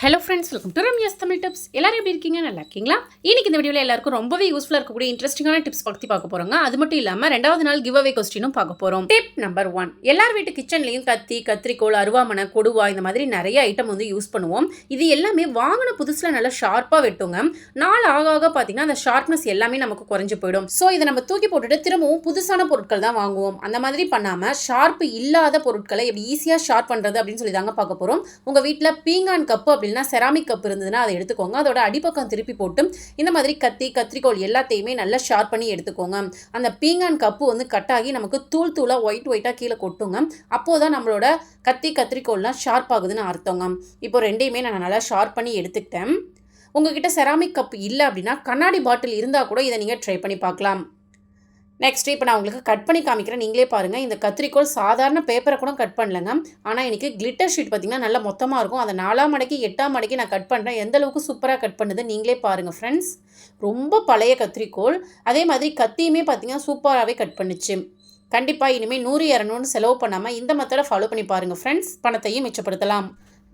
Hello friends welcome to Ramya's Tamil tips எல்லாரும் எப்படி இருக்கீங்க? நல்லா இருக்கீங்களா? இன்னைக்கு இந்த வீடியோவில் எல்லாருக்கும் ரொம்பவே யூஸ்ஃபுல்லாக இருக்கக்கூடிய இன்ட்ரெஸ்டிங்கான டிப்ஸ் பற்றி பார்க்க போகிறோங்க அது மட்டும் இல்லாமல் ரெண்டாவது நாள் கிவ் அவே கொஸ்டினும் பார்க்க போகிறோம் டிப் நம்பர் ஒன் எல்லார் வீட்டு கிச்சன்லையும் கத்தி கத்திரிக்கோல் அருவாமனை கொடுவா இந்த மாதிரி நிறைய ஐட்டம் வந்து யூஸ் பண்ணுவோம். இது எல்லாமே வாங்கின புதுசில் நல்லா ஷார்ப்பாக வெட்டுங்க. நாள் ஆக ஆக பார்த்தீங்கன்னா அந்த ஷார்ப்னஸ் எல்லாமே நமக்கு குறைஞ்சு போயிடும். ஸோ இதை நம்ம தூக்கி போட்டுட்டு திரும்பவும் புதுசான பொருட்கள் தான் வாங்குவோம். அந்த மாதிரி பண்ணாமல் ஷார்ப்பு இல்லாத பொருட்களை எப்படி ஈஸியாக ஷார்ப் பண்ணுறது அப்படின்னு சொல்லி தாங்க பார்க்க போகிறோம் உங்கள் வீட்டில் பீங்கான் கப்பு அப்படின்னு செராமிக் கப் இருந்ததுன்னா அதை எடுத்துக்கோங்க. அதோட அடிப்பக்கம் திருப்பி போட்டு இந்த மாதிரி கத்தி கத்திரிக்கோல் எல்லாத்தையுமே நல்லா ஷார்ப் பண்ணி எடுத்துக்கோங்க. அந்த பீங்கான் கப்பு வந்து கட் ஆகி நமக்கு தூள் தூளாக ஒயிட் ஒயிட்டாக கீழே கொட்டுங்க. அப்போது தான் நம்மளோட கத்தி கத்திரிக்கோள்லாம் ஷார்ப் ஆகுதுன்னு அர்த்தங்க. இப்போ ரெண்டையுமே நான் நல்லா ஷார்ப் பண்ணி எடுத்துக்கிட்டேன். உங்ககிட்ட செராமிக் கப் இல்லை அப்படின்னா கண்ணாடி பாட்டில் இருந்தால் கூட இதை நீங்கள் ட்ரை பண்ணி பார்க்கலாம். நெக்ஸ்ட் இப்போ நான் உங்களுக்கு கட் பண்ணி காமிக்கிறேன். நீங்களே பாருங்கள் இந்த கத்திரிக்கோல் சாதாரண பேப்பரை கூட கட் பண்ணலங்க. ஆனால் எனக்கு கிளிட்டர் ஷீட் பார்த்திங்கன்னா நல்லா மொத்தமாக இருக்கும். அதை நாலாம் மடக்கி எட்டாம் மடக்கி நான் கட் பண்ணுறேன் எந்த அளவுக்கு சூப்பராக கட் பண்ணுது நீங்களே பாருங்கள் ஃப்ரெண்ட்ஸ் ரொம்ப பழைய கத்திரிக்கோள். அதே மாதிரி கத்தியுமே பார்த்தீங்கன்னா சூப்பராகவே கட் பண்ணுச்சு. கண்டிப்பாக இனிமேல் நூறு இரநூறுன்னு செலவு பண்ணாமல் இந்த மெத்தடை ஃபாலோ பண்ணி பாருங்கள் ஃப்ரெண்ட்ஸ் பணத்தையும் மிச்சப்படுத்தலாம்.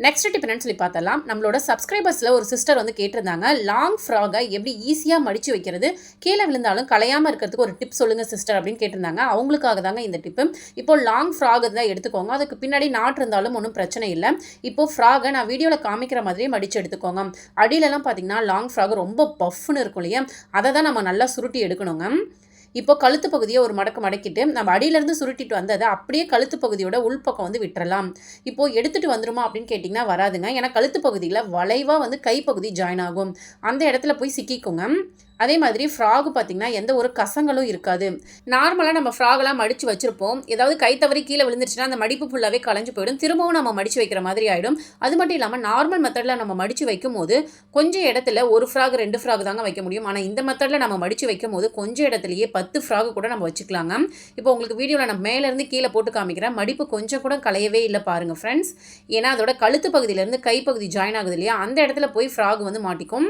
நெக்ஸ்ட் டிப் என்னன்னு சொல்லி பார்த்தலாம். நம்மளோட சப்ஸ்கிரைபர்ஸில் ஒரு சிஸ்டர் வந்து கேட்டிருந்தாங்க லாங் ஃப்ராகை எப்படி ஈஸியாக மடித்து வைக்கிறது? கீழே விழுந்தாலும் கலையாமல் இருக்கிறதுக்கு ஒரு டிப் சொல்லுங்கள் சிஸ்டர் அப்படின்னு கேட்டிருந்தாங்க. அவங்களுக்காக தாங்க இந்த டிப்பு இப்போ லாங் ஃப்ராக் தான் எடுத்துக்கோங்க. அதுக்கு பின்னாடி நாட் இருந்தாலும் ஒன்றும் பிரச்சனை இல்லை. இப்போ ஃப்ராகை நான் வீடியோவில் காமிக்கிற மாதிரியே மடித்து எடுத்துக்கோங்க. அடியிலலாம் பார்த்தீங்கன்னா லாங் ஃப்ராக் ரொம்ப பஃப்னு இருக்கும் இல்லையா? அதை தான் நம்ம நல்லா சுருட்டி எடுக்கணுங்க. இப்போ கழுத்து பகுதியை ஒரு மடக்கு மடக்கிட்டு நம்ம அடியிலேருந்து சுருட்டிட்டு வந்ததை அப்படியே கழுத்து பகுதியோட உள்பக்கம் வந்து விட்டுறலாம். இப்போ எடுத்துட்டு வந்துருமா அப்படின்னு கேட்டிங்கன்னா வராதுங்க. ஏன்னா கழுத்து பகுதியில் வளைவாக வந்து கைப்பகுதி ஜாயின் ஆகும். அந்த இடத்துல போய் சிக்கிக்குங்க. அதே மாதிரி ஃப்ராகு பார்த்திங்கன்னா எந்த ஒரு கசங்களும் இருக்காது. நார்மலாக நம்ம ஃப்ராகெல்லாம் மடித்து வச்சுருப்போம். ஏதாவது கை தவறி கீழே விழுந்துருச்சுன்னா அந்த மடிப்பு ஃபுல்லாகவே களைஞ்சு போயிடும். திரும்பவும் நம்ம மடித்து வைக்கிற மாதிரி ஆகிடும் அது மட்டும் இல்லாமல் நார்மல் மெத்தடில் நம்ம மடித்து வைக்கும் போது கொஞ்சம் இடத்துல ஒரு ஃப்ராக் ரெண்டு ஃப்ராக் தாங்க வைக்க முடியும். ஆனால் இந்த மெத்தடில் நம்ம மடித்து வைக்கும் போது கொஞ்சம் இடத்துலையே பத்து ஃப்ராக் கூட நம்ம வச்சுக்கலாங்க இப்போ உங்களுக்கு வீடியோவில் நான் மேலேருந்து கீழே போட்டு காமிக்கிறேன். மடிப்பு கொஞ்சம் கூட கலையவே இல்லை பாருங்கள் ஃப்ரெண்ட்ஸ் ஏன்னா அதோட கழுத்து பகுதியிலேருந்து கைப்பகுதி ஜாயின் ஆகுது இல்லையா? அந்த இடத்துல போய் ஃப்ராக் வந்து மாட்டிக்கும்.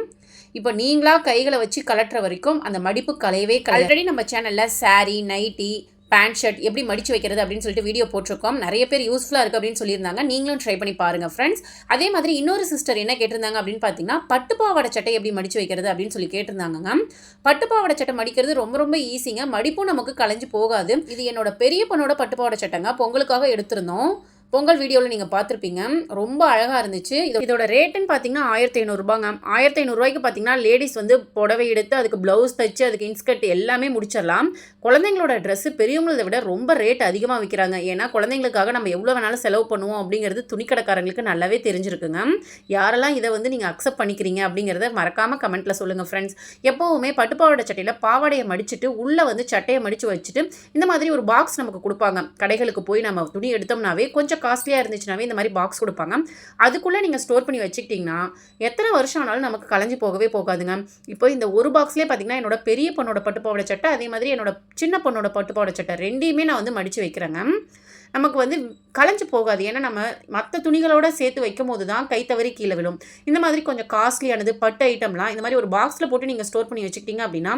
இப்போ நீங்களா கைகளை வச்சு கலட்டுற வரைக்கும் அந்த மடிப்பு கலையவே ஆல்ரெடி நம்ம சேனலில் சாரீ நைட்டி பேண்ட் ஷர்ட் எப்படி மடிச்சு வைக்கிறது அப்படின்னு சொல்லிட்டு வீடியோ போட்டிருக்கோம். நிறைய பேர் யூஸ்ஃபுல்லாக இருக்குது அப்படின்னு சொல்லியிருந்தாங்க. நீங்களும் ட்ரை பண்ணி பாருங்கள் ஃப்ரெண்ட்ஸ் அதே மாதிரி இன்னொரு சிஸ்டர் என்ன கேட்டிருந்தாங்க அப்படின்னு பார்த்தீங்கன்னா பட்டுப்பாவாடை சட்டை எப்படி மடிச்சு வைக்கிறது அப்படின்னு சொல்லி கேட்டிருந்தாங்க பட்டுப்பாவாடை சட்டை மடிக்கிறது ரொம்ப ரொம்ப ஈஸிங்க மடிப்பும் நமக்கு கலைஞ்சு போகாது. இது என்னோட பெரிய பொண்ணோட பட்டுப்பாவாடை சட்டைங்க. பொங்கலுக்காக எடுத்திருந்தோம். பொங்கல் வீடியோவில் நீங்கள் பார்த்துருப்பீங்க. ரொம்ப அழகாக இருந்துச்சு. இதோட ரேட்டுன்னு பார்த்தீங்கன்னா ஆயிரத்தி ஐநூறுரூபாங்க ஆயிரத்தி ஐநூறுரூவாய்க்கு பார்த்தீங்கன்னா லேடிஸ் வந்து புடவை எடுத்து அதுக்கு ப்ளவுஸ் தைச்சு அதுக்கு இன்ஸ்கர்ட் எல்லாமே முடிச்சிடலாம். குழந்தைங்களோட ட்ரெஸ்ஸு பெரியவங்களதை விட ரொம்ப ரேட் அதிகமாக விற்கிறாங்க ஏன்னா குழந்தைங்களுக்காக நம்ம எவ்வளோ வேணாலும் செலவு பண்ணுவோம் அப்படிங்கிறது துணிக்கடைக்காரங்களுக்கு நல்லாவே தெரிஞ்சிருக்குங்க. யாரெல்லாம் இதை வந்து நீங்கள் அக்செப்ட் பண்ணிக்கிறீங்க அப்படிங்கிறத மறக்காமல் கமெண்ட்டில் சொல்லுங்கள் ஃப்ரெண்ட்ஸ் எப்போவுமே பட்டுப்பாவோட சட்டையில் பாவாடையை மடிச்சுட்டு உள்ளே வந்து சட்டையை மடித்து வச்சுட்டு இந்த மாதிரி ஒரு பாக்ஸ் நமக்கு கொடுப்பாங்க. கடைகளுக்கு போய் நம்ம துணி எடுத்தோம்னாவே கொஞ்சம் காஸ்ட்லியாக இருந்துச்சுனாவே இந்த மாதிரி பாக்ஸ் கொடுப்பாங்க. அதுக்குள்ளே நீங்கள் ஸ்டோர் பண்ணி வச்சுக்கிட்டிங்கன்னா எத்தனை வருஷம் ஆனாலும் நமக்கு கலைஞ்சு போகவே போகாதுங்க. இப்போ இந்த ஒரு பாக்ஸ்லேயே பார்த்தீங்கன்னா என்னோட பெரிய பொண்ணோட பட்டுப்பாவாடை சட்டை அதே மாதிரி என்னோட சின்ன பொண்ணோட பட்டுப்பாவாடை சட்டை ரெண்டையுமே நான் வந்து மடித்து வைக்கிறேங்க. நமக்கு வந்து கலைஞ்சு போகாது. ஏன்னா நம்ம மற்ற துணிகளோட சேர்த்து வைக்கும் போது தான் கை தவறி கீழே விழும். இந்த மாதிரி கொஞ்சம் காஸ்ட்லியானது பட்டு ஐட்டம்லாம் இந்த மாதிரி ஒரு பாக்ஸில் போட்டு நீங்கள் ஸ்டோர் பண்ணி வச்சுக்கிட்டீங்க அப்படின்னா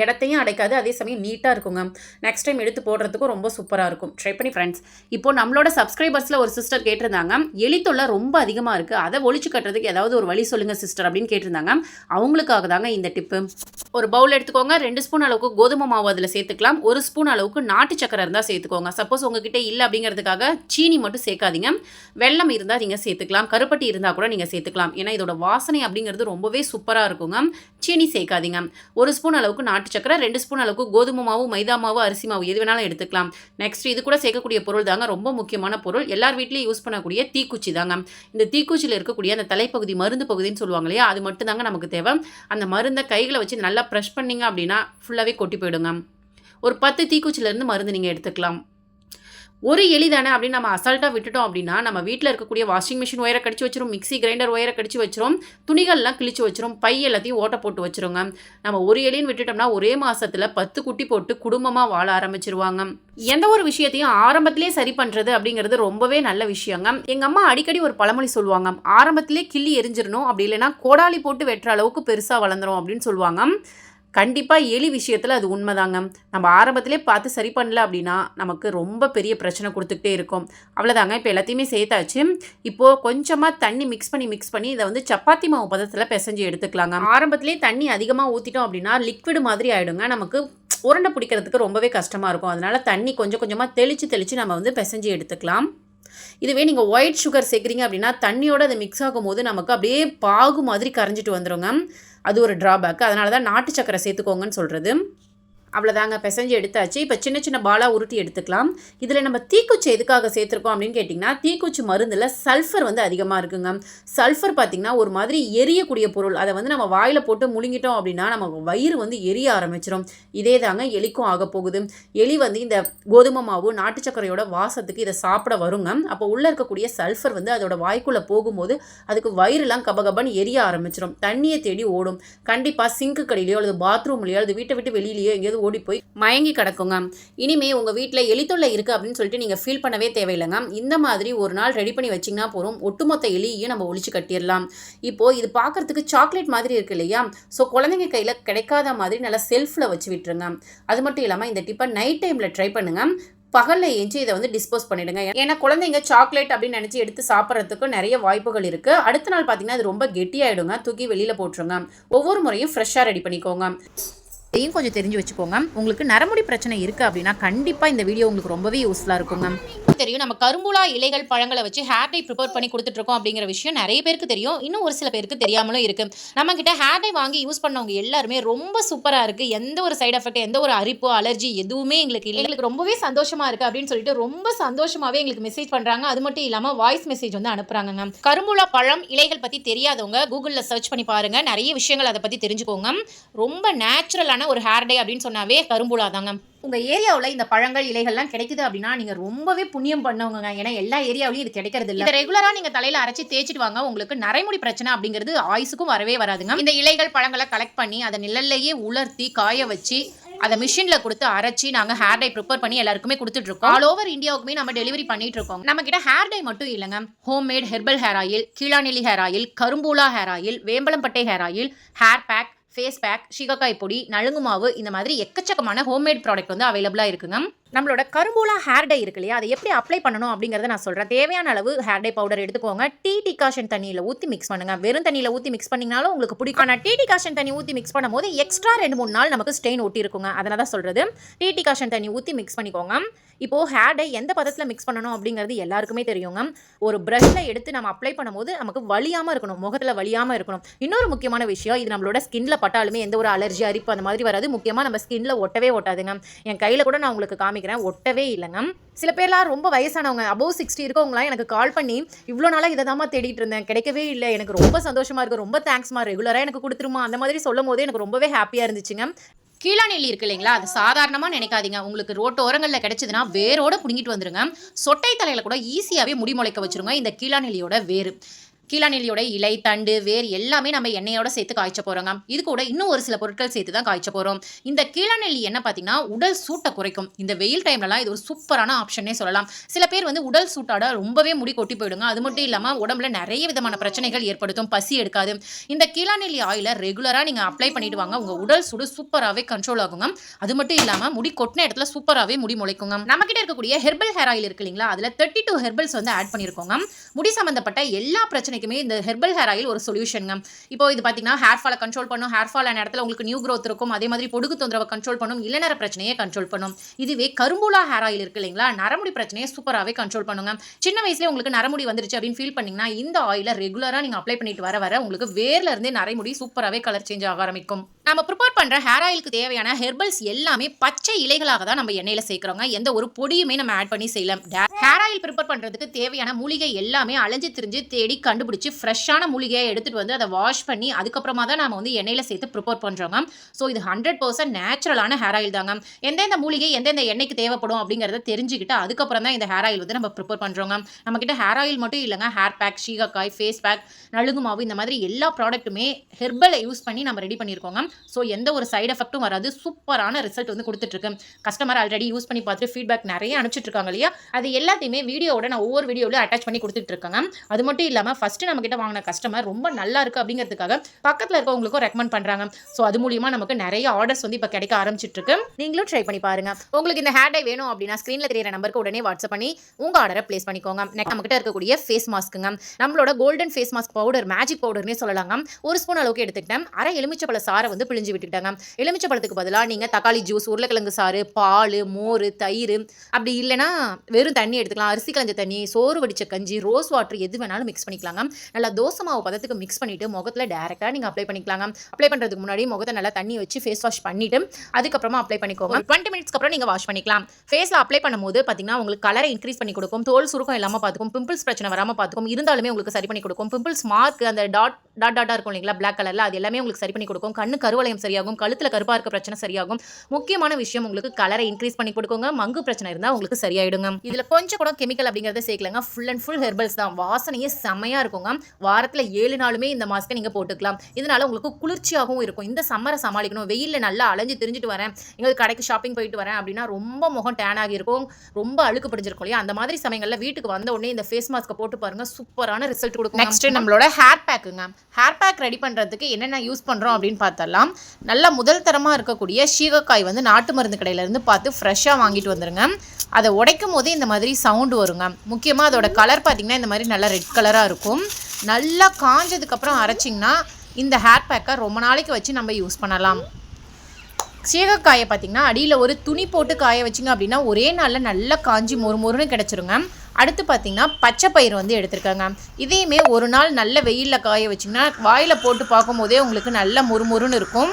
இடத்தையும் அடைக்காது அதே சமயம் நீட்டாக இருக்குங்க. நெக்ஸ்ட் டைம் எடுத்து போடுறதுக்கும் ரொம்ப சூப்பராக இருக்கும். ட்ரை பண்ணி ஃப்ரெண்ட்ஸ் இப்போ நம்மளோட சப்ஸ்கிரைபர்ஸில் ஒரு சிஸ்டர் கேட்டிருந்தாங்க. எலித்தொல்லை ரொம்ப அதிகமாக இருக்குது அதை ஒழிச்சு கட்டுறதுக்கு ஏதாவது ஒரு வழி சொல்லுங்கள் சிஸ்டர் அப்படின்னு கேட்டிருந்தாங்க. அவங்களுக்காக தாங்க இந்த டிப்பு ஒரு பவுல் எடுத்துக்கோங்க. ரெண்டு ஸ்பூன் அளவுக்கு கோதுமை மாவு அதில் சேர்த்துக்கலாம். ஒரு ஸ்பூன் அளவுக்கு நாட்டு சக்கரை இருந்தால் சேர்த்துக்கோங்க. சப்போஸ் உங்ககிட்ட இல்லை அப்படிங்கிறதுக்காக சீனி மட்டும் சேர்க்காதீங்க. வெள்ளம் இருந்தால் நீங்கள் சேர்த்துக்கலாம். கருப்பட்டி இருந்தால் கூட நீங்கள் சேர்த்துக்கலாம். ஏன்னா இதோட வாசனை அப்படிங்கிறது ரொம்பவே சூப்பராக இருக்குங்க. சீனி சேர்க்காதீங்க. ஒரு ஸ்பூன் அளவுக்கு நாட்டு சக்கரை ரெண்டு ஸ்பூன் அளவுக்கு கோதுமை மாவு மைதா மாவு அரிசி மாவு எது வேணாலும் எடுத்துக்கலாம். நெக்ஸ்ட் இது கூட சேர்க்கக்கூடிய பொருள் தாங்க ரொம்ப முக்கியமான பொருள். எல்லார் வீட்லேயும் யூஸ் பண்ணக்கூடிய தீக்குச்சி தாங்க. இந்த தீக்குச்சியில் இருக்கக்கூடிய அந்த தலைப்பகுதி மருந்து பகுதின்னு சொல்லுவாங்க இல்லையா அது மட்டும் தாங்க நமக்கு தேவை. அந்த மருந்தை கைகளை வச்சு நல்லா ப்ரெஷ் பண்ணீங்க அப்படின்னா ஃபுல்லாகவே கொட்டி போயிடுங்க. ஒரு பத்து தீக்குச்சிலேருந்து மருந்து நீங்கள் எடுத்துக்கலாம். ஒரு எலி தானே அப்படின்னு நம்ம அசால்ட்டாக விட்டுட்டோம் அப்படின்னா நம்ம வீட்டில் இருக்கக்கூடிய வாஷிங் மிஷின் ஒயரை கடிச்சு வச்சிரும் மிக்சி கிரைண்டர் ஒயரை கடிச்சு வச்சிரும் துணிகள்லாம் கிழிச்சு வச்சிரும் பை எல்லாத்தையும் ஓட்ட போட்டு வச்சிருங்க. நம்ம ஒரு எலின்னு விட்டுட்டோம்னா ஒரே மாதத்தில் பத்து குட்டி போட்டு குடும்பமாக வாழ ஆரம்பிச்சிருவாங்க. எந்த ஒரு விஷயத்தையும் ஆரம்பத்திலே சரி பண்ணுறது அப்படிங்கிறது ரொம்பவே நல்ல விஷயங்க. எங்கள் அம்மா அடிக்கடி ஒரு பழமொழி சொல்லுவாங்க ஆரம்பத்திலே கிள்ளி எரிஞ்சிடணும் அப்படி இல்லைன்னா கோடாலி போட்டு வெட்டுற அளவுக்கு பெருசாக வளர்ந்துரும் அப்படின்னு சொல்லுவாங்க. கண்டிப்பாக எலி விஷயத்தில் அது உண்மைதாங்க. நம்ம ஆரம்பத்திலே பார்த்து சரி பண்ணல அப்படின்னா நமக்கு ரொம்ப பெரிய பிரச்சனை கொடுத்துக்கிட்டே இருக்கும். அவ்வளோதாங்க இப்போ எல்லாத்தையுமே சேர்த்தாச்சு. இப்போது கொஞ்சமாக தண்ணி மிக்ஸ் பண்ணி மிக்ஸ் பண்ணி இதை வந்து சப்பாத்தி மாவு பதத்தில் பிசைஞ்சு எடுத்துக்கலாங்க. ஆரம்பத்திலே தண்ணி அதிகமாக ஊற்றிட்டோம் அப்படின்னா லிக்விட் மாதிரி ஆகிடுங்க நமக்கு உருண்டை பிடிக்கிறதுக்கு ரொம்பவே கஷ்டமாக இருக்கும். அதனால் தண்ணி கொஞ்சம் கொஞ்சமாக தெளித்து தெளித்து நம்ம வந்து பிசைஞ்சு எடுத்துக்கலாம். இதுவே நீங்கள் ஒயிட் சுகர் சேர்க்குறீங்க அப்படின்னா தண்ணியோட அது மிக்ஸ் ஆகும்போது நமக்கு அப்படியே பாகு மாதிரி கரைஞ்சிட்டு வந்துடுங்க அது ஒரு ட்ராபேக் அதனால தான் நாட்டு சக்கரை சேர்த்துக்கோங்கன்னு சொல்கிறது அவ்வளோதாங்க பிசைஞ்சு எடுத்தாச்சு. இப்போ சின்ன சின்ன பாலாக உருட்டி எடுத்துக்கலாம். இதில் நம்ம தீக்குச்சி எதுக்காக சேர்த்துருக்கோம் அப்படின்னு கேட்டிங்கன்னா தீக்குச்சி மருந்தில் சல்ஃபர் வந்து அதிகமாக இருக்குங்க. சல்ஃபர் பார்த்திங்கன்னா ஒரு மாதிரி எரியக்கூடிய பொருள். அதை வந்து நம்ம வாயில் போட்டு முழுங்கிட்டோம் அப்படின்னா நம்ம வயிறு வந்து எரிய ஆரம்பிச்சிடும் இதே தாங்க எலிக்கும் ஆக போகுது. எலி வந்து இந்த கோதுமை மாவு நாட்டு சக்கரையோட வாசத்துக்கு இதை சாப்பிட வருங்க. அப்போ உள்ளே இருக்கக்கூடிய சல்ஃபர் வந்து அதோட வாய்க்குள்ளே போகும்போது அதுக்கு வயிறுலாம் கபகபன்னு எரிய ஆரம்பிச்சிடும் தண்ணியை தேடி ஓடும். கண்டிப்பாக சிங்க்கு கடையிலையோ அல்லது பாத்ரூம்லையோ அல்லது வீட்டை விட்டு வெளியிலையோ எங்கேயாவது ஓடி போய் மயங்கி கிடக்குங்க. இனிமே உங்கள் வீட்டில் எலித்தொல்லை இருக்குது அப்படின்னு சொல்லிட்டு நீங்கள் ஃபீல் பண்ணவே தேவையில்லைங்க. இந்த மாதிரி ஒரு நாள் ரெடி பண்ணி வச்சிங்கன்னா போகிறோம் ஒட்டுமொத்த எலியையும் நம்ம ஒழிச்சு கட்டிடலாம். இப்போது இது பார்க்குறதுக்கு சாக்லேட் மாதிரி இருக்கு இல்லையா? ஸோ குழந்தைங்க கையில் கிடைக்காத மாதிரி நல்லா செல்ஃபில் வச்சு விட்டுருங்க. அது மட்டும் இல்லாமல் இந்த டிப்பை நைட் டைமில் ட்ரை பண்ணுங்கள் பகலில் ஏஞ்சி இதை வந்து டிஸ்போஸ் பண்ணிடுங்க. ஏன்னா குழந்தைங்க சாக்லேட் அப்படின்னு நினச்சி எடுத்து சாப்பிட்றதுக்கு நிறைய வாய்ப்புகள் இருக்குது அடுத்த நாள் பார்த்தீங்கன்னா அது ரொம்ப கெட்டியாயிடுங்க. தூக்கி வெளியில் போட்டுருங்க. ஒவ்வொரு முறையும் ஃப்ரெஷ்ஷாக ரெடி பண்ணிக்கோங்க. இதையும் கொஞ்சம் தெரிஞ்சு வச்சுக்கோங்க. உங்களுக்கு நரமுடி பிரச்சனை இருக்குது அப்படின்னா கண்டிப்பாக இந்த வீடியோ உங்களுக்கு ரொம்பவே யூஸ்ஃபுல்லாக இருக்குங்க. தெரியும் நம்ம கரும்புலா இலைகள் பழங்களை வச்சு ஹேர் டை ப்ரிப்பேர் பண்ணி கொடுத்துட்டு இருக்கோம் அப்படிங்கிற விஷயம் நிறைய பேருக்கு தெரியும். இன்னும் ஒரு சில பேருக்கு தெரியாமலும் இருக்கு. நம்ம கிட்ட ஹேர் டை வாங்கி யூஸ் பண்ணவங்க எல்லாருமே ரொம்ப சூப்பரா இருக்கு. எந்த ஒரு சைடு எஃபெக்ட் எந்த ஒரு அரிப்பு அலர்ஜி எதுவுமே எங்களுக்கு இல்லை. எங்களுக்கு ரொம்பவே சந்தோஷமா இருக்கு அப்படின்னு சொல்லிட்டு ரொம்ப சந்தோஷமாவே எங்களுக்கு மெசேஜ் பண்றாங்க. அது மட்டும் இல்லாம வாய்ஸ் மெசேஜ் வந்து அனுப்புறாங்க கரும்புலா பழம் இலைகள் பத்தி தெரியாதவங்க கூகுள்ல சர்ச் பண்ணி பாருங்க. நிறைய விஷயங்கள் அதை பத்தி தெரிஞ்சுக்கோங்க. ரொம்ப நேச்சுரலான ஒரு ஹேர் டை அப்படின்னு சொன்னாவே கரும்புலா தாங்க உங்கள் ஏரியாவில் இந்த பழங்கள் இலைகள்லாம் கிடைக்குது அப்படின்னா நீங்கள் ரொம்பவே புண்ணியம் பண்ணவங்க ஏன்னா எல்லா ஏரியாவிலையும் இது கிடைக்கிறது இல்லை. ரெகுலராக நீங்கள் தலையில் அரைச்சி தேய்ச்சிட்டு வாங்க. உங்களுக்கு நரைமுடி பிரச்சனை அப்படிங்கிறது ஆயுசுக்கும் வரவே வராதுங்க. இந்த இலைகள் பழங்களை கலெக்ட் பண்ணி அதை நிழல்லையே உலர்த்தி காய வச்சு அதை மிஷினில் கொடுத்து அரைச்சி நாங்கள் ஹேர் டை ப்ரிப்பேர் பண்ணி எல்லாருக்குமே கொடுத்துட்டு இருக்கோம் ஆல் ஓவர் இந்தியாவுக்குமே நம்ம டெலிவரி பண்ணிட்டு இருக்கோம் நம்ம கிட்ட ஹேர் டை மட்டும் இல்லைங்க. Homemade herbal hair oil கீழாநெல்லி ஹேர் ஆயில் கரும்பூலா hair oil வேம்பலம்பட்டை hair oil hair pack face pack shikakai பொடி நலுங்கு மாவு இந்த மாதிரி எக்கச்சக்கமான ஹோம்மேட் ப்ராடக்ட் வந்து அவைலபிளாக இருக்குங்க. நம்மளோட கரும்பூலா ஹேர் டை இருக்கு இல்லையா? அதை எப்படி அப்ளை பண்ணணும் அப்படிங்கிறத நான் சொல்கிறேன் தேவையான அளவு ஹேர் டை பவுடர் எடுத்துக்கோங்க. டீ டிகாஷன் தண்ணியில் ஊற்றி மிக்ஸ் பண்ணுங்க. வெறும் தண்ணியில் ஊற்றி மிக்ஸ் பண்ணிங்கனாலும் உங்களுக்கு பிடிக்கும். ஆனால் டீ டிகாஷன் தண்ணி ஊற்றி மிக்ஸ் பண்ணும்போது எக்ஸ்ட்ரா ரெண்டு மூணு நாள் நமக்கு ஸ்டெயின் ஒட்டி இருக்குங்க. அதனால தான் சொல்கிறது டீ டிகாஷன் தண்ணி ஊற்றி மிக்ஸ் பண்ணிக்கோங்க. இப்போ ஹேர் டை எந்த பதத்தில் மிக்ஸ் பண்ணணும் அப்படிங்கிறது எல்லாருக்குமே தெரியுங்க. ஒரு ப்ரஷில் எடுத்து நம்ம அப்ளை பண்ணும்போது நமக்கு வலியாமல் இருக்கணும். முகத்தில் வலியாமல் இருக்கணும். இன்னொரு முக்கியமான விஷயம் இது நம்மளோட ஸ்கின்ல பட்டாலுமே எந்த ஒரு அலர்ஜி அரிப்பு அந்த மாதிரி வராது. முக்கியமாக நம்ம ஸ்கின்ல ஒட்டவே ஒட்டாதுங்க. என் கையில் கூட நான் உங்களுக்கு காமிக்கிறேன் ஒட்டவே இல்லைங்க சில பேர்லாம் ரொம்ப வயசானவங்க அபவ் சிக்ஸ்டி இருக்கவங்களாம் எனக்கு கால் பண்ணி இவ்வளோ நாளாக இதை தான் தேடிட்டு இருந்தேன் கிடைக்கவே இல்லை எனக்கு ரொம்ப சந்தோஷமா இருக்கு ரொம்ப தேங்க்ஸ்மா ரெகுலராக எனக்கு கொடுத்துருமா அந்த மாதிரி சொல்லும் போது எனக்கு ரொம்பவே ஹாப்பியாக இருந்துச்சுங்க கீழாநெல்லி இருக்கு இல்லைங்களா அது சாதாரணமாக நினைக்காதீங்க. உங்களுக்கு ரோட்டோரங்களில் கிடைச்சதுன்னா வேரோட பிடுங்கிட்டு வந்துருங்க. சொட்டை தலையில் கூட ஈஸியாகவே முடி முளைக்க வச்சிருங்க இந்த கீழாநெல்லியோட வேறு கீழாநெல்லியோட இலை தண்டு வேர் எல்லாமே நம்ம எண்ணெயோட சேர்த்து காய்ச்ச போகிறோங்க இது கூட இன்னும் ஒரு சில பொருட்கள் சேர்த்து தான் காய்ச்ச போகிறோம் இந்த கீழாநெல்லி என்ன பார்த்தீங்கன்னா உடல் சூட்டை குறைக்கும். இந்த வெயில் டைம்லலாம் இது ஒரு சூப்பரான ஆப்ஷனே சொல்லலாம். சில பேர் வந்து உடல் சூட்டாட ரொம்பவே முடி கொட்டி போயிடுங்க. அது மட்டும் இல்லாமல் உடம்புல நிறைய விதமான பிரச்சனைகள் ஏற்படுத்தும் பசி எடுக்காது. இந்த கீழாநெல்லி ஆயிலை ரெகுலராக நீங்கள் அப்ளை பண்ணிட்டு வாங்க. உங்கள் உடல் சூடு சூப்பராகவே கண்ட்ரோல் ஆகுங்க. அது மட்டும் இல்லாமல் முடி கொட்டின இடத்துல சூப்பராகவே முடி முளைக்குங்க. நம்மக்கிட்ட இருக்கக்கூடிய ஹெர்பல் ஹேர் ஆயில் இருக்கு இல்லைங்களா? அதில் தேர்ட்டி டூ ஹெர்பல்ஸ் வந்து ஆட் பண்ணியிருக்கோங்க முடி சம்மந்தப்பட்ட எல்லா பிரச்சனைக்குமே இந்த ஹெர்பல் ஹேர் ஆயில் ஒரு சொல்யூஷனுங்க இப்போ இது பார்த்தீங்கன்னா ஹேர் ஃபாலை கண்ட்ரோல் பண்ணும் ஹேர் ஃபால் ஆன இடத்துல உங்களுக்கு நியூ க்ரோத் இருக்கும். அதே மாதிரி பொடுகு தொந்தரவை கண்ட்ரோல் பண்ணும் இளநர பிரச்சனையை கண்ட்ரோல் பண்ணும். இதுவே கரும்புலா ஹேர் ஆயில் இருக்கு இல்லைங்களா? நரமுடி பிரச்சனையை சூப்பராகவே கண்ட்ரோல் பண்ணுங்க சின்ன வயசுலேயே உங்களுக்கு நரமுடி வந்துருச்சு அப்படின்னு ஃபீல் பண்ணீங்கன்னா இந்த ஆயிலை ரெகுலராக நீங்கள் அப்ளை பண்ணிட்டு வர வர உங்களுக்கு வேர்ல இருந்தே நரைமுடி சூப்பராகவே கலர் சேஞ்ச் ஆக ஆரம்பிக்கும். நம்ம ப்ரிப்பேர் பண்ணுற ஹேர் ஆயிலுக்கு தேவையான ஹெர்பல்ஸ் எல்லாமே பச்சை இலைகளாக தான் நம்ம எண்ணெயில் சேர்க்குறோங்க. எந்த ஒரு பொடியுமே நம்ம ஆட் பண்ணி செய்யலாம் ஹேர் ஆயில் ப்ரிப்பேர் பண்ணுறதுக்கு தேவையான மூலிகை எல்லாமே அலைஞ்சு திரிஞ்சு தேடி கண்டுபிடிச்சி ஃப்ரெஷ்ஷான மூலிகையை எடுத்துட்டு வந்து அதை வாஷ் பண்ணி அதுக்கப்புறமா தான் நம்ம வந்து எண்ணெயில் சேர்த்து ப்ரிப்பேர் பண்றோங்க ஸோ இது ஹண்ட்ரட் பர்சன்ட் நேச்சுரலான ஹேர் ஆயில் தாங்க எந்தெந்த மூலிகை எந்தெந்த எண்ணெய்க்கு தேவைப்படும் அப்படிங்கிறத தெரிஞ்சுக்கிட்டு அதுக்கப்புறம் தான் இந்த ஹேர் ஆயில் வந்து நம்ம ப்ரிப்பேர் பண்ணுறோங்க நம்ம கிட்ட ஹேர் ஆயில் மட்டும் இல்லைங்க. Hair pack shikakai face pack நலுங்கு மாவு இந்த மாதிரி எல்லா ப்ராடக்ட்டுமே ஹெர்பலை யூஸ் பண்ணி நம்ம ரெடி பண்ணியிருக்கோங்க ஸோ எந்த ஒரு சைடு எஃபெக்ட்டும் வராது. சூப்பரான ரிசல்ட் வந்து கொடுத்துட்ருக்கு. கஸ்டமர் ஆல்ரெடி யூஸ் பண்ணி பார்த்துட்டு ஃபீட்பேக் நிறைய அனுப்பிச்சிட்ருக்காங்க இல்லையா? அது எல்லாத்தையுமே வீடியோவோட நான் ஒவ்வொரு வீடியோவில் அட்டாச் பண்ணி கொடுத்துட்ருக்கேங்க அது மட்டும் இல்லாமல் ஃபஸ்ட் ஃபஸ்ட்டு நம்மக்கிட்ட வாங்கின கஸ்டமர் ரொம்ப நல்லா இருக்குது அப்படிங்கிறதுக்காக பக்கத்தில் இருக்கவங்களுக்கும் ரெக்கமெண்ட் பண்ணுறாங்க ஸோ அது மூலியமாக நமக்கு நிறைய ஆர்டர்ஸ் வந்து இப்போ கிடைக்க ஆரம்பிச்சிட்ருக்கு நீங்களும் ட்ரை பண்ணி பாருங்கள் உங்களுக்கு இந்த ஹேர் டை வேணும் அப்படின்னா ஸ்க்ரீனில் தெரியிற நம்பருக்கு உடனே வாட்ஸ்அப் பண்ணி உங்கள் ஆர்டரை ப்ளேஸ் பண்ணிக்கோங்க. நெக்ஸ்ட் நம்மகிட்ட இருக்கக்கூடிய ஃபேஸ் மாஸ்க்குங்க நம்மளோட golden face mask powder magic பவுடர்னே சொல்லலாங்க. ஒரு ஸ்பூன் அளவுக்கு எடுத்துக்கிட்டேன். அரை எலுமிச்சப்பழ சாறை வந்து பிழிஞ்சு விட்டுக்கிட்டாங்க. எலுமிச்சப்பழத்துக்கு பதிலாக நீங்கள் தக்காளி ஜூஸ் உருளைக்கிழங்கு சாறு பால் மோர் தயிர் அப்படி இல்லைன்னா வெறும் தண்ணி எடுத்துக்கலாம். அரிசி கலஞ்ச தண்ணி சோறு வடிச்ச கஞ்சி ரோஸ் வாட்டர் எது வேணாலும் மிக்ஸ் பண்ணிக்கலாங்க. நல்லா தோசை மாவு பதத்துக்கு மிக்ஸ் பண்ணிட்டு முகத்தில் டேரெக்டாக நீங்கள் அப்ளை பண்ணிக்கலாங்க அப்ளை பண்ணுறதுக்கு முன்னாடி முகத்தை நல்லா தண்ணி வச்சு ஃபேஸ் வாஷ் பண்ணிட்டு அதுக்கப்புறமா அப்ளை பண்ணிக்கோங்க டுவெண்ட்டி மினிட்ஸ்க்கு அப்புறம் நீங்கள் வாஷ் பண்ணிக்கலாம். ஃபேஸில் அப்ளை பண்ணும்போது பார்த்தீங்கன்னா உங்களுக்கு கலரை இன்க்ரீஸ் பண்ணி கொடுக்கும். தோல் சுருக்கம் இல்லாமல் பார்த்துக்கும் பிம்பிள்ஸ் பிரச்சனை வராமல் பார்த்துக்கும் இருந்தாலுமே உங்களுக்கு சரி பண்ணி கொடுக்கும். பிம்பிள்ஸ் மார்க் அந்த டாட் டாட் டாட்டாக இருக்கும் இல்லைங்களா பிளாக் கலரில் அது எல்லாமே உங்களுக்கு சரி பண்ணி கொடுக்கும். கண்ணு கருவளையம் சரியாகும். கழுத்தில் கருப்பாக இருக்க பிரச்சனை சரியாகும். முக்கியமான விஷயம் உங்களுக்கு கலரை இன்க்ரீஸ் பண்ணி கொடுக்குங்க. மங்கு பிரச்சனை இருந்தால் உங்களுக்கு சரியாயிடுங்க இதில் கொஞ்சம் கூட கெமிக்கல் அப்படிங்கிறத சேர்க்கலங்க. ஃபுல் அண்ட் ஃபுல் ஹெர்பல்ஸ் தான். வாசனையே செம்மையாக இருக்குங்க வாரத்தில் ஏழு நாளுமே இந்த மாஸ்க்கை நீங்கள் போட்டுக்கலாம். இதனால உங்களுக்கு குளிர்ச்சியாகவும் இருக்கும். இந்த சம்மரை சமாளிக்கணும். வெயிலில் நல்லா அலைஞ்சு தெரிஞ்சுட்டு வரேன். எங்களுக்கு கடைக்கு ஷாப்பிங் போயிட்டு வரேன் அப்படின்னா ரொம்ப முகம் டேன் ஆகியிருக்கும். ரொம்ப அழுக்கு படிஞ்சிருக்கும் இல்லையா? அந்த மாதிரி சமயங்களில் வீட்டுக்கு வந்த உடனே இந்த ஃபேஸ் மாஸ்க்கை போட்டு பாருங்க. சூப்பரான ரிசல்ட் கொடுக்கும் நெக்ஸ்ட் நம்மளோட ஹேர் பேக்குங்க ஹேர் பேக் ரெடி பண்ணுறதுக்கு என்னென்ன யூஸ் பண்ணுறோம் அப்படின்னு பார்த்தலாம் நல்லா முதல் தரமாக இருக்கக்கூடிய சீகக்காய் வந்து நாட்டு மருந்து கடையிலேருந்து பார்த்து ஃப்ரெஷ்ஷாக வாங்கிட்டு வந்துருங்க. அதை உடைக்கும் போதே இந்த மாதிரி சவுண்டு வருங்க. முக்கியமாக அதோட கலர் பார்த்திங்கன்னா இந்த மாதிரி நல்லா ரெட் கலராக இருக்கும். நல்லா காஞ்சதுக்கப்புறம் அரைச்சிங்கன்னா இந்த ஹேர் பேக்கை ரொம்ப நாளைக்கு வச்சு நம்ம யூஸ் பண்ணலாம். சீகக்காயை பார்த்தீங்கன்னா அடியில் ஒரு துணி போட்டு காய வச்சிங்க அப்படின்னா ஒரே நாளில் நல்லா காஞ்சி மொறு மொறுன்னு கிடச்சிருங்க. அடுத்து பார்த்தீங்கன்னா பச்சை பயிர் வந்து எடுத்திருக்காங்க. இதையுமே ஒரு நாள் நல்ல வெயிலில் காய வச்சிங்கன்னா வாயில் போட்டு பார்க்கும்போதே உங்களுக்கு நல்ல மொறுமொறுன்னு இருக்கும்.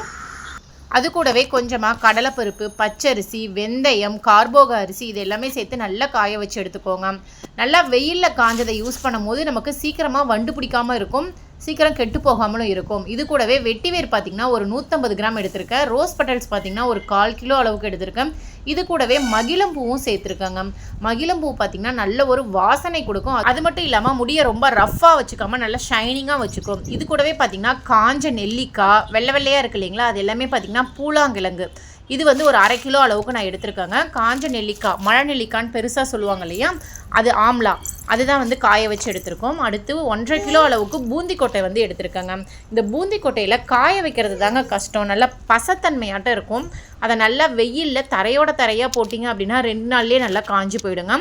அது கூடவே கொஞ்சமாக கடலைப்பருப்பு பச்சரிசி வெந்தயம் கார்போக அரிசி இது எல்லாமே சேர்த்து நல்லா காய வச்சு எடுத்துக்கோங்க. நல்லா வெயிலில் காஞ்சதை யூஸ் பண்ணும்போது நமக்கு சீக்கிரமாக வண்டு பிடிக்காமல் இருக்கும். சீக்கிரம் கெட்டு போகாமலும் இருக்கும். இது கூடவே வெட்டிவேர் பார்த்தீங்கன்னா ஒரு நூற்றம்பது கிராம் எடுத்திருக்கேன். ரோஸ் பட்டல்ஸ் பார்த்தீங்கன்னா ஒரு கால் கிலோ அளவுக்கு எடுத்திருக்கேன். இது கூடவே மகிழம்பூவும் சேர்த்துருக்காங்க. மகிழம்பூ பார்த்தீங்கன்னா நல்ல ஒரு வாசனை கொடுக்கும். அது மட்டும் இல்லாமல் முடியை ரொம்ப ரஃப்பாக வச்சுக்காமல் நல்லா ஷைனிங்காக வச்சுக்கும். இது கூடவே பார்த்தீங்கன்னா காஞ்ச நெல்லிக்காய் வெள்ளை வெள்ளையாக இருக்கு இல்லைங்களா? அது எல்லாமே பார்த்தீங்கன்னா பூலாங்கிழங்கு. இது வந்து ஒரு அரை கிலோ அளவுக்கு நான் எடுத்திருக்கேங்க. காஞ்ச நெல்லிக்காய் மழை நெல்லிக்கான்னு பெருசாக சொல்லுவாங்க இல்லையா? அது ஆம்லா. அதுதான் வந்து காய வச்சு எடுத்திருக்கோம். அடுத்து ஒன்றரை கிலோ அளவுக்கு பூந்தி கொட்டை வந்து எடுத்திருக்கேங்க. இந்த பூந்தி கொட்டையில் காய வைக்கிறது தாங்க கஷ்டம். நல்லா பசத்தன்மையாட்டம் இருக்கும். அதை நல்லா வெயிலில் தரையோட தரையாக போட்டிங்க அப்படின்னா ரெண்டு நாள்லேயே நல்லா காஞ்சி போயிடுங்க.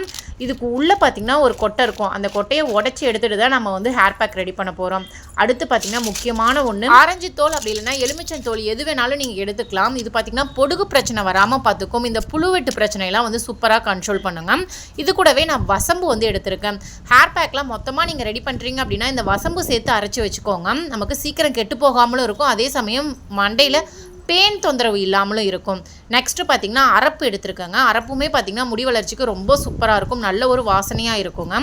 இதுக்கு உள்ளே பார்த்தீங்கன்னா ஒரு கொட்டை இருக்கும். அந்த கொட்டையை உடச்சி எடுத்துகிட்டு தான் நம்ம வந்து ஹேர் பேக் ரெடி பண்ண போகிறோம் அடுத்து பார்த்தீங்கன்னா முக்கியமான ஒன்று ஆரஞ்சு தோல் அப்படி இல்லைன்னா எலுமிச்சன் தோல் எது வேணாலும் நீங்கள் எடுத்துக்கலாம். இது பார்த்தீங்கன்னா பொடுகு பிரச்சனை வராமல் பார்த்துக்கும் இந்த புழுவெட்டு பிரச்சனையெல்லாம் வந்து சூப்பராக கண்ட்ரோல் பண்ணுங்க. இது கூடவே நான் வசம்பு வந்து எடுத்திருக்கேன். ஹேர் பேக்லாம் மொத்தமாக நீங்கள் ரெடி பண்ணுறீங்க அப்படின்னா இந்த வசம்பு சேர்த்து அரைச்சி வச்சுக்கோங்க. நமக்கு சீக்கிரம் கெட்டு போகாமலும் இருக்கும். அதே சமயம் மண்டையில் பேன் தொந்தரவு இல்லாமலும் இருக்கும். நெக்ஸ்ட்டு பார்த்தீங்கன்னா அரப்பு எடுத்துருக்கோங்க. அரப்புமே பார்த்தீங்கன்னா முடி வளர்ச்சிக்கு ரொம்ப சூப்பராக இருக்கும். நல்ல ஒரு வாசனையாக இருக்குங்க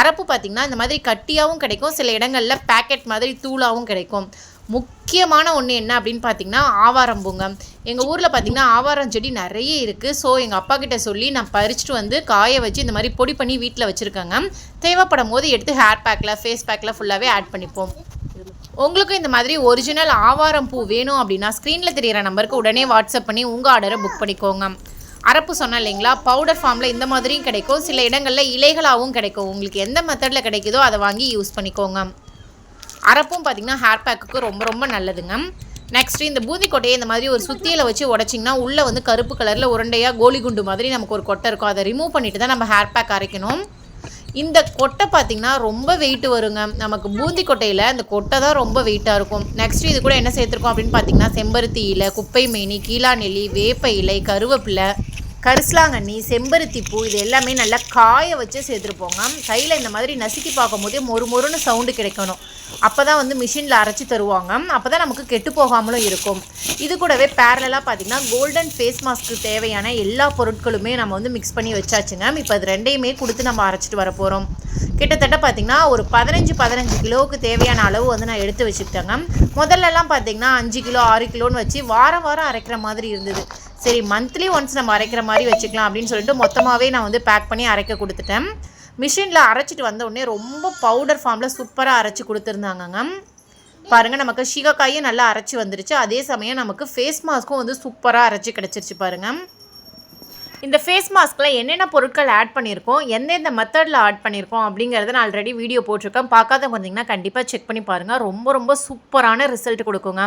அரப்பு பார்த்தீங்கன்னா இந்த மாதிரி கட்டியாகவும் கிடைக்கும். சில இடங்களில் பேக்கெட் மாதிரி தூளாகவும் கிடைக்கும். முக்கியமான ஒன்று என்ன அப்படின்னு பார்த்தீங்கன்னா ஆவாரம்பூங்க எங்கள் ஊரில் பார்த்தீங்கன்னா ஆவாரம் செடி நிறைய இருக்குது ஸோ எங்கள் அப்பா கிட்ட சொல்லி நான் பறிச்சுட்டு வந்து காய வச்சு இந்த மாதிரி பொடி பண்ணி வீட்டில் வச்சுருக்கேங்க. தேவைப்படும் போது எடுத்து ஹேர் பேக்கில் ஃபேஸ் பேக்கில் ஃபுல்லாகவே ஆட் பண்ணிப்போம். உங்களுக்கும் இந்த மாதிரி ஒரிஜினல் ஆவாரம் பூ வேணும் அப்படின்னா ஸ்க்ரீனில் தெரியிற நம்பருக்கு உடனே வாட்ஸ்அப் பண்ணி உங்கள் ஆர்டரை புக் பண்ணிக்கோங்க. அரப்பு சொன்னேன் இல்லைங்களா பவுடர் ஃபார்மில் இந்த மாதிரியும் கிடைக்கும். சில இடங்களில் இலைகளாகவும் கிடைக்கும். உங்களுக்கு எந்த மெத்தடில் கிடைக்குதோ அதை வாங்கி யூஸ் பண்ணிக்கோங்க. அரப்பும் பார்த்திங்கன்னா ஹேர் பேக்குக்கு ரொம்ப ரொம்ப நல்லதுங்க. நெக்ஸ்ட் இந்த பூந்தி கொட்டையை இந்த மாதிரி ஒரு சுத்தியில் வச்சு உடச்சிங்கன்னா உள்ளே வந்து கருப்பு கலரில் உருண்டையாக கோலி குண்டு மாதிரி நமக்கு ஒரு கொட்டை இருக்கும். அதை ரிமூவ் பண்ணிட்டு தான் நம்ம ஹேர் பேக் அரைக்கணும். இந்த கொட்டை பார்த்திங்கன்னா ரொம்ப வெயிட் வருங்க. நமக்கு பூந்தி கொட்டையில் இந்த கொட்டை தான் ரொம்ப வெயிட்டாக இருக்கும். நெக்ஸ்ட் இது கூட என்ன சேர்த்துருக்கோம் அப்படின்னு பார்த்தீங்கன்னா செம்பருத்தி இலை குப்பை மேனி கீழா நெல்லி வேப்ப இலை கருவேப்பிலை கரிசலாங்கண்ணி செம்பருத்தி பூ இது எல்லாமே நல்லா காய வச்சு சேர்த்துருப்போங்க. கையில் இந்த மாதிரி நசுக்கி பார்க்கும்போதே மொறு மொறுன்னு சவுண்டு கிடைக்கணும். அப்போ தான் வந்து மிஷினில் அரைச்சி தருவாங்க. அப்போ தான் நமக்கு கெட்டு போகாமலும் இருக்கும். இது கூடவே பேரலாக பார்த்தீங்கன்னா கோல்டன் ஃபேஸ் மாஸ்க்கு தேவையான எல்லா பொருட்களுமே நம்ம வந்து மிக்ஸ் பண்ணி வச்சாச்சுங்க இப்போ அது ரெண்டையுமே கொடுத்து நம்ம அரைச்சிட்டு வர போகிறோம் கிட்டத்தட்ட பார்த்தீங்கன்னா ஒரு பதினஞ்சு பதினஞ்சு கிலோவுக்கு தேவையான அளவு வந்து நான் எடுத்து வச்சுக்கிட்டேங்க முதல்லலாம் பார்த்திங்கன்னா அஞ்சு கிலோ ஆறு கிலோன்னு வச்சு வாரம் வாரம் அரைக்கிற மாதிரி இருந்தது. சரி மந்த்லி ஒன்ஸ் நம்ம அரைக்கிற மாதிரி வச்சுக்கலாம் அப்படின்னு சொல்லிட்டு மொத்தமாகவே நான் வந்து பேக் பண்ணி அரைக்க கொடுத்துட்டேன். மிஷினில் அரைச்சிட்டு வந்த உடனே ரொம்ப பவுடர் ஃபார்மில் சூப்பராக அரைச்சி கொடுத்துருந்தாங்கங்க. பாருங்கள் நமக்கு சீகக்காயும் நல்லா அரைச்சி வந்துருச்சு. அதே சமயம் நமக்கு ஃபேஸ் மாஸ்க்கும் வந்து சூப்பராக அரைச்சி கிடச்சிருச்சு பாருங்கள் இந்த ஃபேஸ் மாஸ்கில் என்னென்ன பொருட்கள் ஆட் பண்ணியிருக்கோம் எந்தெந்த மெத்தடில் ஆட் பண்ணியிருக்கோம் அப்படிங்கிறத நான் ஆல்ரெடி வீடியோ போட்டிருக்கேன். பார்க்காத வந்தீங்கன்னா கண்டிப்பாக செக் பண்ணி பாருங்கள் ரொம்ப ரொம்ப சூப்பரான ரிசல்ட் கொடுக்குங்க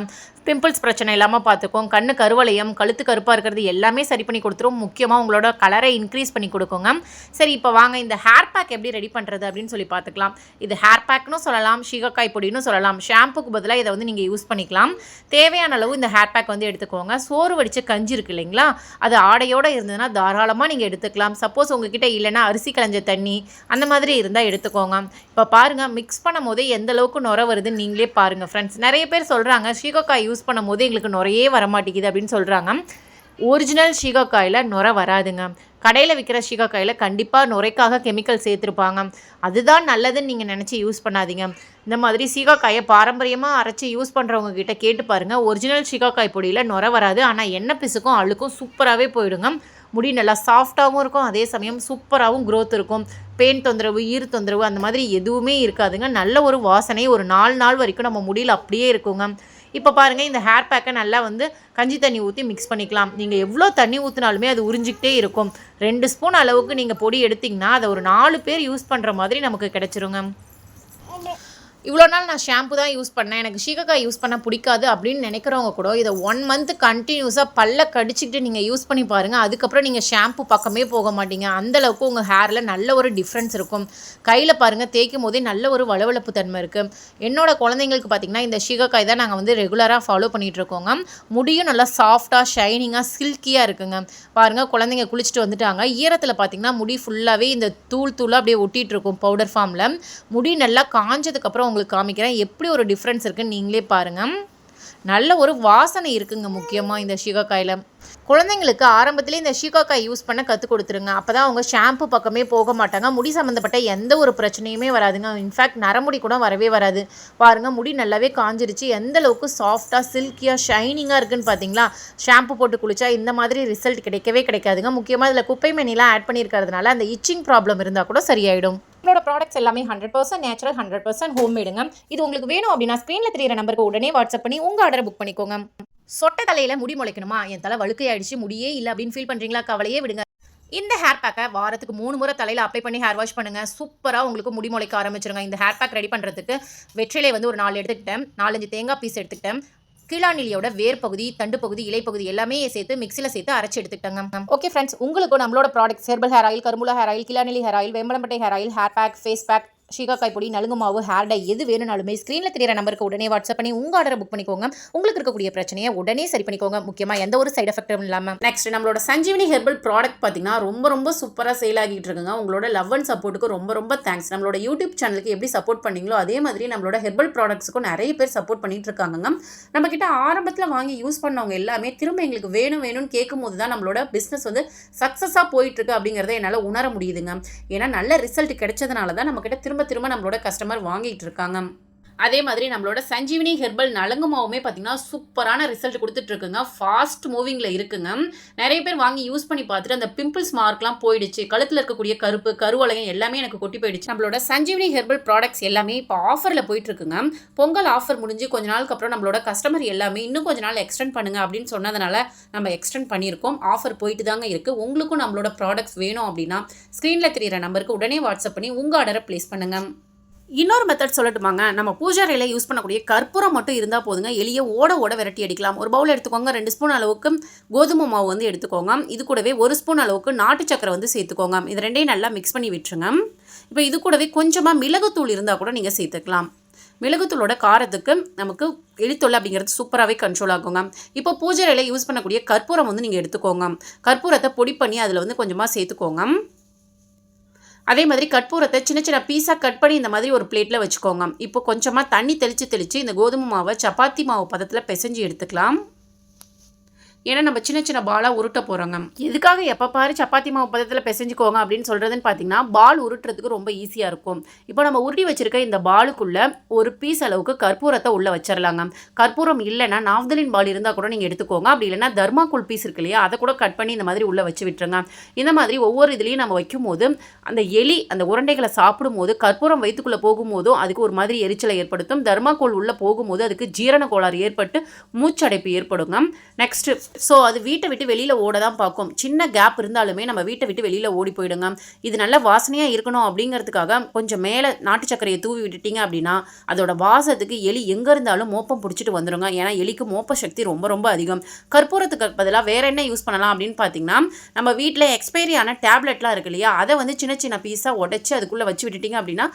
பிம்பிள்ஸ் பிரச்சனை இல்லாமல் பார்த்துக்கும் கண்ணு கருவளையம் கழுத்து கருப்பாக இருக்கிறது எல்லாமே சரி பண்ணி கொடுத்துரும். முக்கியமாக உங்களோட கலரை இன்க்ரீஸ் பண்ணி கொடுக்குங்க சரி இப்போ வாங்க இந்த ஹேர் பேக் எப்படி ரெடி பண்ணுறது அப்படின்னு சொல்லி பார்த்துக்கலாம். இது ஹேர் பேக்னு சொல்லலாம் ஷீகக்காய் பொடின்னு சொல்லலாம். ஷாம்புக்கு பதிலாக இதை வந்து நீங்கள் யூஸ் பண்ணிக்கலாம். தேவையான அளவு இந்த ஹேர் பேக் வந்து எடுத்துக்கோங்க. சோறு வடித்த கஞ்சி இருக்கு இல்லைங்களா? அது ஆடையோடு இருந்ததுன்னா தாராளமாக நீங்கள் எடுத்துக்கலாம். சப்போஸ் உங்ககிட்ட இல்லைன்னா அரிசி களைஞ்ச தண்ணி அந்த மாதிரி இருந்தால் எடுத்துக்கோங்க. இப்போ பாருங்கள் மிக்ஸ் பண்ணும் போது எந்த அளவுக்கு நுர வருதுன்னு நீங்களே பாருங்கள் ஃப்ரெண்ட்ஸ் நிறைய பேர் சொல்கிறாங்க சீகக்காய் யூஸ் பண்ணும் போது எங்களுக்கு நுரையே வர மாட்டேங்குது அப்படின்னு சொல்கிறாங்க ஒரிஜினல் ஷீகக்காயில் நுர வராதுங்க. கடையில் விற்கிற ஷீகக்காயில் கண்டிப்பாக நுரைக்காக கெமிக்கல் சேர்த்துருப்பாங்க. அதுதான் நல்லதுன்னு நீங்கள் நினச்சி யூஸ் பண்ணாதீங்க. இந்த மாதிரி சீகாக்காயை பாரம்பரியமாக அரைச்சி யூஸ் பண்ணுறவங்க கிட்ட கேட்டு பாருங்கள் ஒரிஜினல் சீகாக்காய் பொடியில் நுர வராது. ஆனால் எண்ணெய் பிசுக்கும் அழுக்கும் சூப்பராகவே போயிடுங்க. முடி நல்லா சாஃப்டாகவும் இருக்கும். அதே சமயம் சூப்பராகவும் க்ரோத் இருக்கும். பெயின் தொந்தரவு ஈர் தொந்தரவு அந்த மாதிரி எதுவுமே இருக்காதுங்க. நல்ல ஒரு வாசனை ஒரு நாலு நாள் வரைக்கும் நம்ம முடியில் அப்படியே இருக்குங்க. இப்போ பாருங்கள் இந்த ஹேர் பேக்கை நல்லா வந்து கஞ்சி தண்ணி ஊற்றி மிக்ஸ் பண்ணிக்கலாம். நீங்கள் எவ்வளோ தண்ணி ஊற்றினாலுமே அது உறிஞ்சிக்கிட்டே இருக்கும். ரெண்டு ஸ்பூன் அளவுக்கு நீங்கள் பொடி எடுத்திங்கன்னா அதை ஒரு நாலு பேர் யூஸ் பண்ணுற மாதிரி நமக்கு கிடச்சிருங்க. இவ்வளோ நாள் நான் ஷாம்பு தான் யூஸ் பண்ணேன். எனக்கு சீகக்காய் யூஸ் பண்ண பிடிக்காது அப்படின்னு நினைக்கிறவங்க கூட இதை ஒன் மந்த் கண்டினியூஸாக பல்ல கடிச்சிக்கிட்டு நீங்கள் யூஸ் பண்ணி பாருங்கள் அதுக்கப்புறம் நீங்கள் ஷாம்பு பக்கமே போக மாட்டீங்க. அந்தளவுக்கு உங்கள் ஹேரில் நல்ல ஒரு டிஃப்ரென்ஸ் இருக்கும். கையில் பாருங்கள் தேய்க்கும் போதே நல்ல ஒரு வளவளப்பு தன்மை இருக்குது என்னோட குழந்தைங்களுக்கு பார்த்திங்கன்னா இந்த சீகக்காய் தான் நாங்கள் வந்து ரெகுலராக ஃபாலோ பண்ணிகிட்ருக்கோங்க முடியும் நல்லா சாஃப்டாக ஷைனிங்காக சில்கியாக இருக்குங்க. பாருங்கள் குழந்தைங்க குளிச்சுட்டு வந்துட்டாங்க. ஈரத்தில் பார்த்திங்கன்னா முடி ஃபுல்லாகவே இந்த தூள் தூளாக அப்படியே ஒட்டிகிட்டு இருக்கும் பவுடர் ஃபார்மில் முடி நல்லா காஞ்சதுக்கப்புறம் உங்களுக்கு காமிக்கிறேன். எப்படி ஒரு டிஃப்ரென்ஸ் இருக்குன்னு நீங்களே பாருங்கள் நல்ல ஒரு வாசனை இருக்குங்க முக்கியமாக இந்த ஷீகாக்காயில் குழந்தைங்களுக்கு ஆரம்பத்திலே இந்த ஷீகாக்காய் யூஸ் பண்ண கற்றுக் கொடுத்துருங்க. அப்போ தான் அவங்க ஷாம்பு பக்கமே போக மாட்டாங்க. முடி சம்மந்தப்பட்ட எந்த ஒரு பிரச்சனையுமே வராதுங்க. இன்ஃபேக்ட் நரமுடி கூட வரவே வராது. பாருங்கள் முடி நல்லாவே காஞ்சிருச்சு. எந்த அளவுக்கு சாஃப்டாக சில்கியாக ஷைனிங்காக இருக்குன்னு பார்த்தீங்களா ஷாம்பு போட்டு குளிச்சா இந்த மாதிரி ரிசல்ட் கிடைக்கவே கிடைக்காதுங்க. முக்கியமாக இதில் குப்பை மணிலாம் ஆட் பண்ணியிருக்கிறதுனால அந்த இச்சிங் ப்ராப்ளம் இருந்தால் கூட சரியாயிடும். ப்ராடக்ட்ஸ் எல்லாமே hundred percent natural hundred percent home மேடுங்க இது உங்களுக்கு வேணும் அப்படின்னா ஸ்க்ரீனில் தெரியிற நம்பருக்கு உடனே வாட்ஸ்அப் பண்ணி உங்கள் ஆர்டரை புக் பண்ணிக்கோங்க. சொட்டை தலையில் முடி முளைக்கணுமா? என் தலை வழுக்கையாயிடுச்சு முடியே இல்லை அப்படின்னு ஃபீல் பண்ணுறீங்களா கவலையே விடுங்க. இந்த ஹேர் பேக்கை வாரத்துக்கு மூணு முறை தலையில் அப்ளை பண்ணி ஹேர் வாஷ் பண்ணுங்க. சூப்பராக உங்களுக்கு முடி முளைக்க ஆரம்பிச்சிருங்க. இந்த ஹேர் பேக் ரெடி பண்ணுறதுக்கு வெற்றிலை வந்து ஒரு நாலு எடுத்துக்கிட்டேன். நாலஞ்சு தேங்காய் பீஸ் எடுத்துக்கிட்டேன். கீழாநிலியோட வேர் பகுதி தண்டு பகுதி இலை பகுதி எல்லாமே சேர்த்து மிக்சியில் சேர்த்து அரைச்சி எடுத்துக்கிட்டாங்க. ஓகே ஃப்ரெண்ட்ஸ் உங்களுக்கு நம்மளோட ப்ராடக்ட்ஸ் ஹெர்பல் ஹேர் ஆயில் கருமுல ஹேர் ஆயில் கிளாநிலி hair oil வேம்பலம்பட்டை hair oil hair pack face pack ஷீகாக்காய் பொடி நலுங்கு மாவு ஹேர் டை எது வேணும்னாலுமே ஸ்க்ரீனில் தெரியிற நம்பருக்கு உடனே வாட்ஸ்அப் பண்ணி உங்கள் ஆர்டரை புக் பண்ணிக்கோங்க. உங்களுக்கு இருக்கக்கூடிய பிரச்சனையை உடனே சரி பண்ணிக்கோங்க. முக்கியமாக எந்த ஒரு சைடு எஃபெக்டும் இல்லாமல் நெக்ஸ்ட் நம்மளோட சஞ்சீவினி ஹெர்பல் ப்ராடக்ட் பார்த்தீங்கன்னா ரொம்ப ரொம்ப சூப்பராக சேல் ஆகிட்டு இருக்குங்க. உங்களோட லவ் அண்ட் சப்போர்ட்டுக்கு ரொம்ப ரொம்ப தேங்க்ஸ் நம்மளோட யூடியூப் சேனலுக்கு எப்படி சப்போர்ட் பண்ணீங்களோ அதே மாதிரி நம்மளோட ஹெர்பல் ப்ராடக்ட்ஸுக்கும் நிறைய பேர் சப்போர்ட் பண்ணிட்டு இருக்காங்க நம்ம கிட்ட ஆரம்பத்தில் வாங்கி யூஸ் பண்ணவங்க எல்லாமே திரும்ப எங்களுக்கு வேணும் வேணும்னு கேட்கும் போது தான் நம்மளோட பிஸ்னஸ் வந்து சக்ஸஸாக போயிட்டு இருக்கு அப்படிங்கிறத என்னால் உணர முடியுதுங்க. ஏன்னா நல்ல ரிசல்ட் கிடைச்சதுனால தான் நம்ம கிட்ட திரும்ப திரும்ப நம்மளோட கஸ்டமர் வாங்கிட்டு இருக்காங்க. அதே மாதிரி நம்மளோட சஞ்சீவினி ஹெர்பல் நலங்கு மாவுமே பார்த்தீங்கன்னா சூப்பரான ரிசல்ட் கொடுத்துட்ருக்குங்க. ஃபாஸ்ட் மூவிங்கில் இருக்குங்க. நிறைய பேர் வாங்கி யூஸ் பண்ணி பார்த்துட்டு அந்த பிம்பிள்ஸ் மார்க்லாம் போயிடுச்சு. கழுத்தில் இருக்கக்கூடிய கருப்பு கருவளையம் எல்லாமே எனக்கு கொட்டி போயிடுச்சு. நம்மளோட சஞ்சீவினி ஹெர்பல் ப்ராடக்ட்ஸ் எல்லாமே இப்போ ஆஃபரில் போயிட்டுருக்குங்க பொங்கல் ஆஃபர் முடிஞ்சு கொஞ்ச நாளுக்கு அப்புறம் நம்மளோட கஸ்டமர் எல்லாமே இன்னும் கொஞ்ச நாள் எக்ஸ்டெண்ட் பண்ணுங்க அப்படின்னு சொன்னதுனால நம்ம எக்ஸ்டெண்ட் பண்ணியிருக்கோம். ஆஃபர் போயிட்டு தாங்க இருக்குது உங்களுக்கும் நம்மளோட ப்ராடக்ட்ஸ் வேணும் அப்படின்னா ஸ்க்ரீனில் தெரிகிற நம்பருக்கு உடனே வாட்ஸ்அப் பண்ணி உங்கள் ஆர்டரை ப்ளேஸ் பண்ணுங்கள் இன்னொரு மெத்தட் சொல்லட்டுமாங்க. நம்ம பூஜாரையில் யூஸ் பண்ணக்கூடிய கற்பூரம் மட்டும் இருந்தால் போதுங்க. எளிய ஓட ஓட விரட்டி அடிக்கலாம். ஒரு பவுல் எடுத்துக்கோங்க. ரெண்டு ஸ்பூன் அளவுக்கு கோதுமை மாவு வந்து எடுத்துக்கோங்க. இது கூடவே ஒரு ஸ்பூன் அளவுக்கு நாட்டு சக்கரை வந்து சேர்த்துக்கோங்க. இது ரெண்டையும் நல்லா மிக்ஸ் பண்ணி விட்டுருங்க. இப்போ இது கூடவே கொஞ்சமாக மிளகுத்தூள் இருந்தால் கூட நீங்கள் சேர்த்துக்கலாம். மிளகுத்தூளோட காரத்துக்கு நமக்கு எலித்தொல்லை அப்படிங்கிறது சூப்பராகவே கண்ட்ரோல் ஆகுங்க. இப்போ பூஜையில் யூஸ் பண்ணக்கூடிய கற்பூரம் வந்து நீங்கள் எடுத்துக்கோங்க. கற்பூரத்தை பொடி பண்ணி அதில் வந்து கொஞ்சமாக சேர்த்துக்கோங்க. அதே மாதிரி கற்பூரத்தை சின்ன சின்ன பீஸாக கட் பண்ணி இந்த மாதிரி ஒரு பிளேட்டில் வச்சுக்கோங்க. இப்போ கொஞ்சமாக தண்ணி தெளித்து தெளித்து இந்த கோதுமை மாவை சப்பாத்தி மாவு பதத்தில் பிசைஞ்சு எடுத்துக்கலாம். ஏன்னா நம்ம சின்ன சின்ன பாலாக உருட்ட போகிறோங்க இதுக்காக எப்போ பாரு சப்பாத்தி மாவு பதத்தில் பிசைஞ்சுக்கோங்க அப்படின்னு சொல்கிறதுன்னு பார்த்தீங்கன்னா பால் உருட்டுறதுக்கு ரொம்ப ஈஸியாக இருக்கும். இப்போ நம்ம உருட்டி வச்சுருக்க இந்த பாலுக்குள்ளே ஒரு பீஸ் அளவுக்கு கற்பூரத்தை உள்ளே வச்சிடலாங்க கற்பூரம் இல்லைன்னா நாவ்தலின் பால் இருந்தால் கூட நீங்கள் எடுத்துக்கோங்க. அப்படி இல்லைன்னா தர்மாக்குள் பீஸ் இருக்கு இல்லையா அதை கூட கட் பண்ணி இந்த மாதிரி உள்ளே வச்சு விட்டுருங்க. இந்த மாதிரி ஒவ்வொரு இதுலேயும் நம்ம வைக்கும்போது அந்த எலி அந்த உருண்டைகளை சாப்பிடும்போது கற்பூரம் வயிற்றுக்குள்ளே போகும்போதும் அதுக்கு ஒரு மாதிரி எரிச்சலை ஏற்படுத்தும். தர்மாக்கோல் உள்ளே போகும்போது அதுக்கு ஜீரண கோளாறு ஏற்பட்டு மூச்சடைப்பு ஏற்படுங்க. நெக்ஸ்ட்டு ஸோ அது வீட்டை விட்டு வெளியில் ஓட தான் பார்க்கும். சின்ன கேப் இருந்தாலுமே நம்ம வீட்டை விட்டு வெளியில் ஓடி போயிடுங்க. இது நல்ல வாசனையாக இருக்கணும் அப்படிங்கிறதுக்காக கொஞ்சம் மேலே நாட்டு சர்க்கரையை தூவி விட்டுட்டீங்க அப்படின்னா அதோட வாசத்துக்கு எலி எங்கே இருந்தாலும் மோப்பம் பிடிச்சிட்டு வந்துடுங்க ஏன்னா எலிக்கு மோப்ப சக்தி ரொம்ப ரொம்ப அதிகம். கற்பூரத்துக்கு பதிலாக வேறு என்ன யூஸ் பண்ணலாம் அப்படின்னு பார்த்தீங்கன்னா நம்ம வீட்டில் எக்ஸ்பைரி ஆன டேப்லெட்லாம் இருக்கு இல்லையா? அதை வந்து சின்ன சின்ன பீஸாக உடச்சி அதுக்குள்ளே வச்சு விட்டுட்டீங்க அப்படின்னா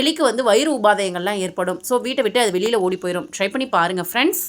எலிக்கு வந்து வயிறு உபாதைகள்லாம் ஏற்படும். ஸோ வீட்டை விட்டு அது வெளியில் ஓடி போயிடும் ட்ரை பண்ணி பாருங்கள் ஃப்ரெண்ட்ஸ்